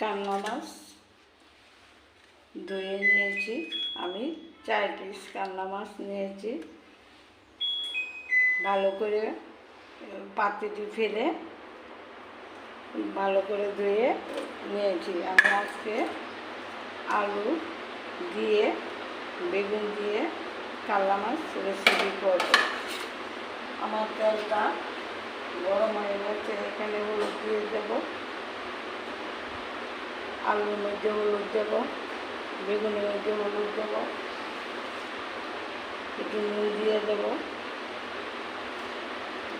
কান্না মাছ ধুয়ে নিয়েছি। আমি চার পিস কান্না মাছ নিয়েছি। ভালো করে পাতিটি ফেলে ভালো করে ধুয়ে নিয়েছি। আমি আজকে আলু দিয়ে, বেগুন দিয়ে কাল্লা মাছ রেসিপি করব। আমার তেলটা গরম হয়ে গেছে, এখানে হলুদ দিয়ে দেবো। আলুর মধ্যে হলুদ দেবো, বেগুনের মধ্যে হলুদ দেবো, একটু নুন দিয়ে দেবো,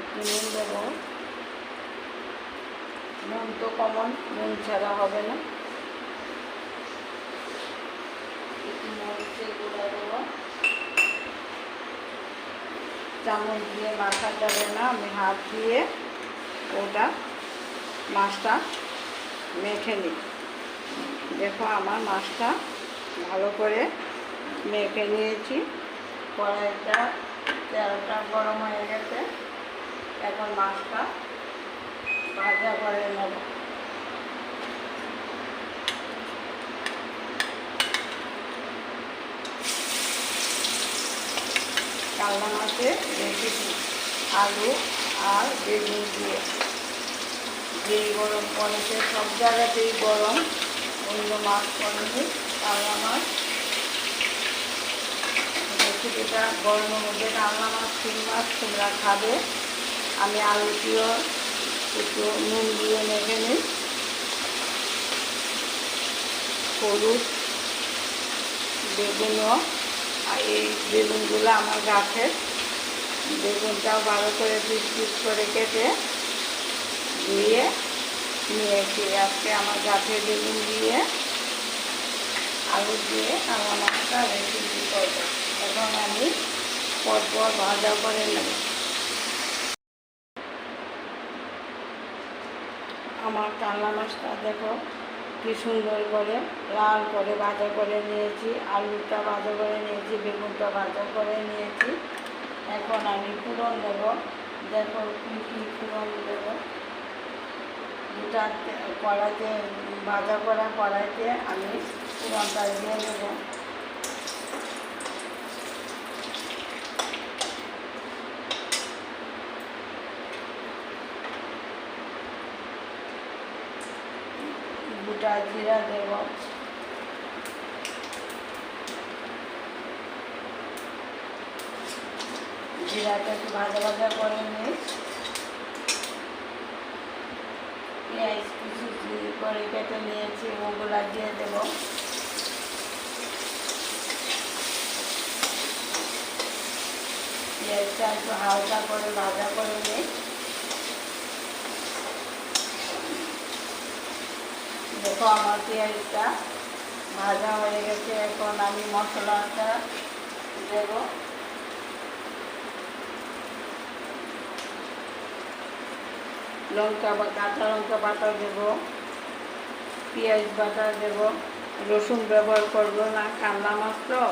একটু নুন দেবো। নুন তো কমন নুন ছাড়া হবে না। একটু মরিচের গুঁড়া দেবো। চামচ দিয়ে মাথা যাবে না, আমি হাত দিয়ে ওটা মাছটা মেখে নিই। দেখো আমার মাছটা ভালো করে মেখে নিয়েছি। কড়াইটা তেলটা গরম হয়ে গেছে। এখন মাছটা ভাজা করে নেব। কালনা মাছে রেখেছি আলু আর বেগুন দিয়ে। যেই গরম পড়েছে, সব জায়গাতেই গরম। অন্য মাছ পড়েনি কালনা মাছ রেসিপিটা গরমের মধ্যে কালনা মাছ তিন মাছ তোমরা খাবে। আমি আলু আলুটিও একটু নুন দিয়ে মেখে নিই। হলুদ, বেগুনও, আর এই বেগুনগুলো আমার গাছের বেগুনটাও ভালো করে পিস পিস করে কেটে ধুয়ে নিয়েছি আজকে আমার গাছের বেগুন দিয়ে। আলু দিয়ে আমার মাছটা রেসিপি করব। এখন আমি পরপর ভাজা করে নেব। আমার কাঁচা মাছটা দেখো কি সুন্দর করে লাল করে ভাজা করে নিয়েছি, আলুটা ভাজা করে নিয়েছি, বেগুনটা ভাজা করে নিয়েছি। এখন আমি ফুরন দেব। দেখো কী কী দুটা কড়াইতে, ভাজা করা কড়াইতে আমি ফুরনটা দিয়ে দেবো। গোটা জিরা দেব। জিরাটা একটু ভাজা ভাজা করে নিই। পেঁয়াজ কুচি করে কেটে নিয়েছি ওগুলা দিয়ে দেব। পেঁয়াজটা একটু হালকা করে ভাজা করে নিই। দেখো আমার পেঁয়াজটা ভাজা হয়ে গেছে, এখন আমি মশলাটা দেব। লঙ্কা বা কাঁচা লঙ্কা বাটা দেব, পেঁয়াজ বাটা দেব, রসুন ব্যবহার করব না কান্না মাছ তো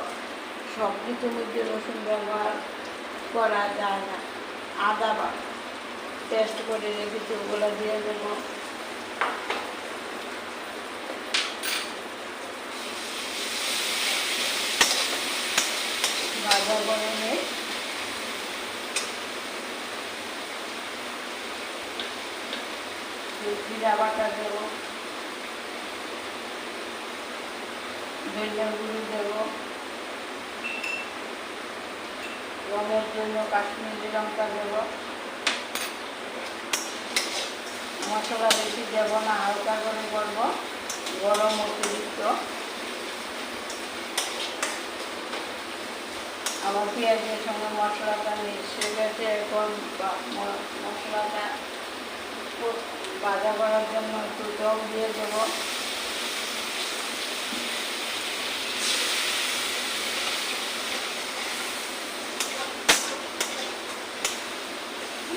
সব কিছুর মধ্যে রসুন ব্যবহার করা যায় না। আদা বা পেস্ট করে রেখেছি, ওগুলো দিয়ে দেবো। ভাজা করে নিই জিরা বাটা দেবো। ধনিয়া গুঁড়ো দেবো। রঙের জন্য কাশ্মীরি লঙ্কা দেবো। মশলা বেশি দেবো না, হালকা করে করব। গরম অতিরিক্ত। আমার পেঁয়াজের সঙ্গে মশলাটা মিশে গেছে। এখন মশলাটা ভাজা করার জন্য একটু জল দিয়ে দেব।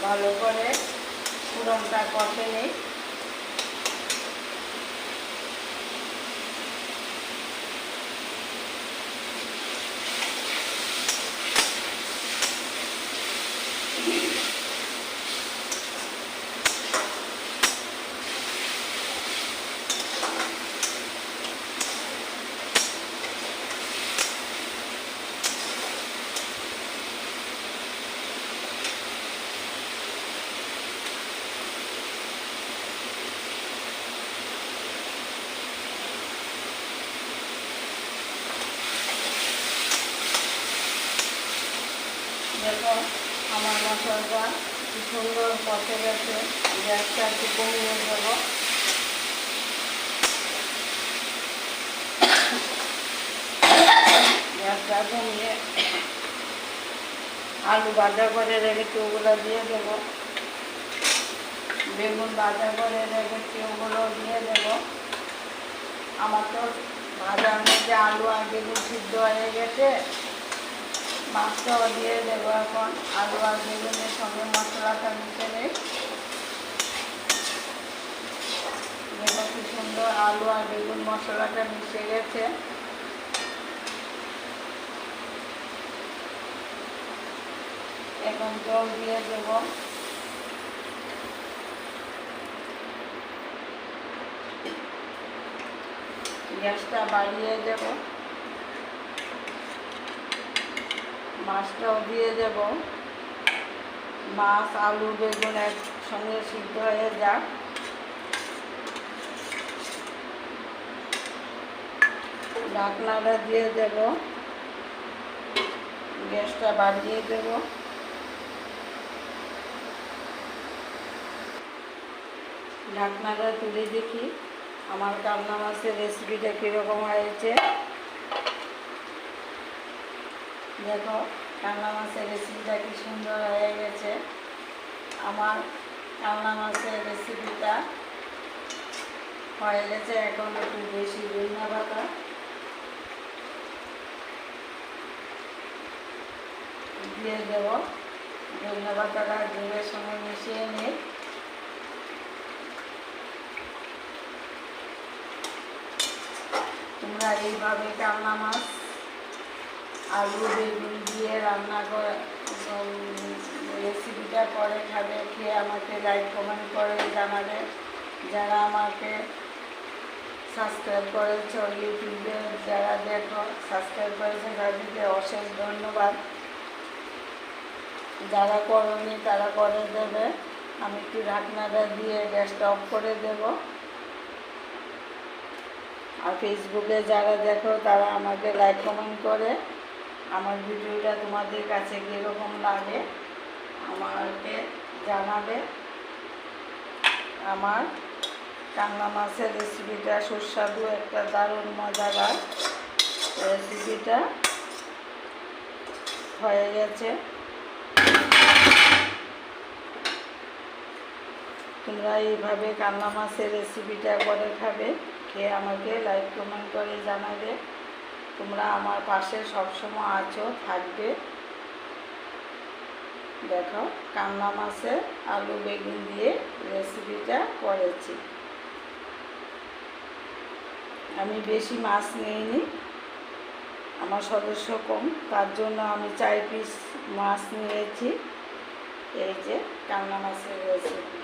ভালো করে পুরনটা কষে নিই। দেখো, আমার মশলাটা কি সুন্দর কষে গেছে। গ্যাসটা একটু কমিয়ে দেবো গ্যাসটা কমিয়ে আলু ভাজা করে রেখেছি, ওগুলো দিয়ে দেবো। বেগুন ভাজা করে রেখেছি, ওগুলো দিয়ে দেবো। আমার তো ভাজার মধ্যে আলু আর বেগুন সিদ্ধ হয়ে গেছে। মাছটাও দিয়ে দেবো এখন আলু আর বেগুনের সঙ্গে মশলাটা মিশে নেই। কি সুন্দর আলু আর বেগুন মশলাটা মিশে গেছে। এখন জল দিয়ে দেবো। গ্যাসটা বাড়িয়ে দেব। মাছটাও দিয়ে দেব। মাছ, আলু, বেগুন একসঙ্গে সিদ্ধ হয়ে যাক। ঢাকনাটা দিয়ে দেব। গ্যাসটা বাড়িয়ে দেব। ঢাকনাটা তুলে দেখি, আমার কান্না মাছের রেসিপিটা কীরকম হয়েছে। দেখো, কালনা মাছের রেসিপিটা কি সুন্দর হয়ে গেছে। আমার কালনা মাছের রেসিপিটা হয়ে গেছে এখন একটু বেশি ধনিয়া পাতা। দিয়ে দেব। ধনিয়া পাতাটা জলের সঙ্গে মিশিয়ে নিই। তোমরা এইভাবে কালনা মাছ আলু, বেগুন দিয়ে রান্না করে রেসিপিটা করে খাবে খেয়ে আমাকে লাইক কমেন্ট করে জানাবে। যারা আমাকে সাবস্ক্রাইব করেছ ইউটিউবে যারা দেখো সাবস্ক্রাইব করেছে, তাদেরকে অশেষ ধন্যবাদ। যারা করনি, তারা করে দেবে। আমি একটু ঢাকনাটা দিয়ে গ্যাসটা অফ করে দেবো। আর ফেসবুকে যারা দেখো, তারা আমাকে লাইক কমেন্ট করে। আমার ভিডিওটা তোমাদের কাছে কীরকম লাগে, আমাকে জানাবে। আমার কান্না মাছের রেসিপিটা সুস্বাদু, একটা দারুণ মজাদার রেসিপিটা হয়ে গেছে। তোমরা এইভাবে কান্না মাছের রেসিপিটা করে খাবে, খেয়ে আমাকে লাইক কমেন্ট করে জানাবে। তোমরা আমার পাশে সবসময় আছো, থাকবে। দেখো, কান্না মাছে আলু বেগুন দিয়ে রেসিপিটা করেছি। আমি বেশি মাছ নিইনি, আমার সদস্য কম, তার জন্য আমি চার পিস মাছ নিয়েছি। এই যে কান্না মাছের রেসিপি